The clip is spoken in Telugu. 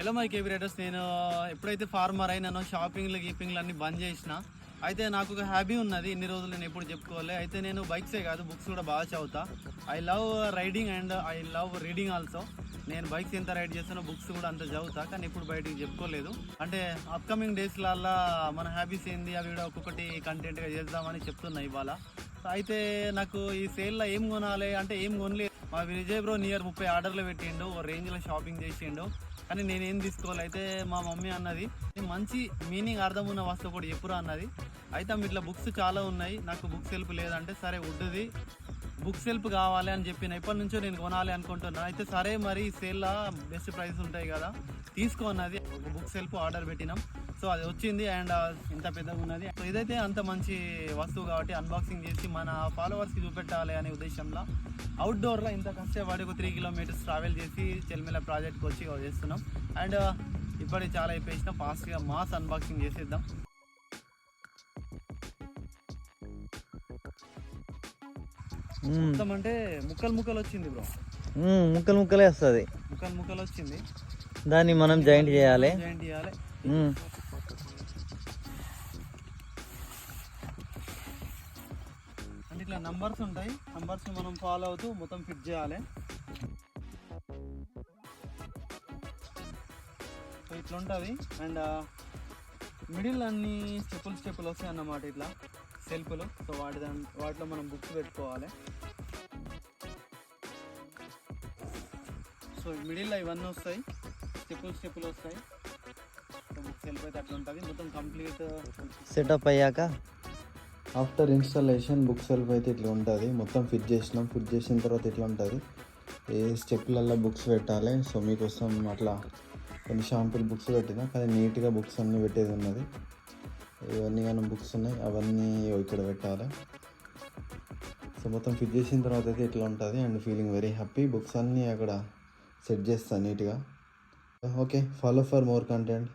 హలో మై కేబీ రైడర్స్ నేను ఎప్పుడైతే ఫార్మర్ అయినానో షాపింగ్లు గీపింగ్లు అన్ని బంద్ చేసిన అయితే నాకు ఒక హ్యాబీ ఉన్నది. ఇన్ని రోజులు నేను ఎప్పుడు చెప్పుకోవాలి అయితే నేను బైక్సే కాదు బుక్స్ కూడా బాగా చదువుతా. I love riding and I love reading also నేను బైక్స్ ఎంత రైడ్ చేస్తానో బుక్స్ కూడా అంత చదువుతా కానీ ఇప్పుడు బయటికి చెప్పుకోలేదు. అంటే అప్కమింగ్ డేస్లల్లా మన హ్యాబీస్ ఏంది అవి కూడా ఒక్కొక్కటి కంటెంట్గా చేద్దామని చెప్తున్నా ఇవాళ. అయితే నాకు ఈ సేల్లో ఏం కొనాలి అంటే ఏం కొనలేదు మా విజయ్ బ్రో నియర్ ముప్పై ఆర్డర్లు పెట్టిండు ఓ రేంజ్లో షాపింగ్ చేసిండు. కానీ నేనేం తీసుకోవాలి? అయితే మా మమ్మీ అన్నది మంచి మీనింగ్ అర్థం ఉన్న వస్తువు కూడా ఎప్పుడు అన్నది. అయితే ఇట్లా బుక్స్ చాలా ఉన్నాయి. నాకు బుక్స్ హెల్ప్ లేదంటే సరే ఉడ్డుది బుక్స్ హెల్ప్ కావాలి అని చెప్పిన ఎప్పటి నుంచో నేను కొనాలి అనుకుంటున్నా. అయితే సరే మరి సేల్లో బెస్ట్ ప్రైస్ ఉంటాయి కదా. తీసుకున్నది ఒక బుక్స్ హెల్ప్ ఆర్డర్ పెట్టినాం. సో అది వచ్చింది అండ్ ఇంత పెద్దగా ఉన్నది. సో ఇదైతే అంత మంచి వస్తువు కాబట్టి అన్బాక్సింగ్ చేసి మన ఫాలోవర్స్కి చూపెట్టాలి అనే ఉద్దేశంలో అవుట్డోర్లో ఇంత కష్టపడి ఒక త్రీ కిలోమీటర్స్ ట్రావెల్ చేసి చెల్మెల ప్రాజెక్ట్కి వచ్చి చేస్తున్నాం. అండ్ ఇప్పటికి చాలా అయిపోయిన ఫాస్ట్గా మాస్ అన్బాక్సింగ్ చేసేద్దాం. మొత్తం అంటే ముక్కలు ముక్కలు వచ్చింది బ్రో. ముక్కలు ముక్కలే వస్తుంది. ముక్కలు ముక్కలు వచ్చింది. దాన్ని మనం జాయింట్ చేయాలి. జాయింట్ చేయాలి. అంటే ఇట్లా నంబర్స్ ఉంటాయి. నంబర్స్ మనం ఫాలో అవుతూ మొత్తం ఫిట్ చేయాలి. సో ఇట్లా ఉంటుంది అండ్ మిడిల్ అన్ని స్టెప్పులు స్టెప్పులు వస్తాయి అన్నమాట ఇట్లా. సెల్ఫ్లు. సో వాటి వాటిలో మనం బుక్స్ పెట్టుకోవాలి. సో మిడిల్లో ఇవన్నీ వస్తాయి. స్టెప్పులు స్టెప్పులు వస్తాయి. సెల్ఫ్ అయితే అట్లా ఉంటుంది. మొత్తం కంప్లీట్ సెటప్ అయ్యాక ఆఫ్టర్ ఇన్స్టాలేషన్ బుక్ సెల్ఫ్ అయితే ఇట్లా ఉంటుంది. మొత్తం ఫిట్ చేసినాం. ఫిట్ చేసిన తర్వాత ఇట్లా ఉంటుంది. ఏ స్టెప్లల్లో బుక్స్ పెట్టాలి? సో మీకోసం అట్లా కొన్ని షాంపుల్ బుక్స్ పెట్టినా కానీ నీట్గా బుక్స్ అన్నీ పెట్టేది ఉన్నది. ఇవన్నీ కానీ బుక్స్ ఉన్నాయి. అవన్నీ ఇక్కడ పెట్టాలి. సో మొత్తం ఫిట్ చేసిన తర్వాత అయితే ఇట్లా ఉంటుంది. And feeling very happy. Books అన్నీ అక్కడ సెట్ చేస్తాను నీట్గా. Okay follow for more content.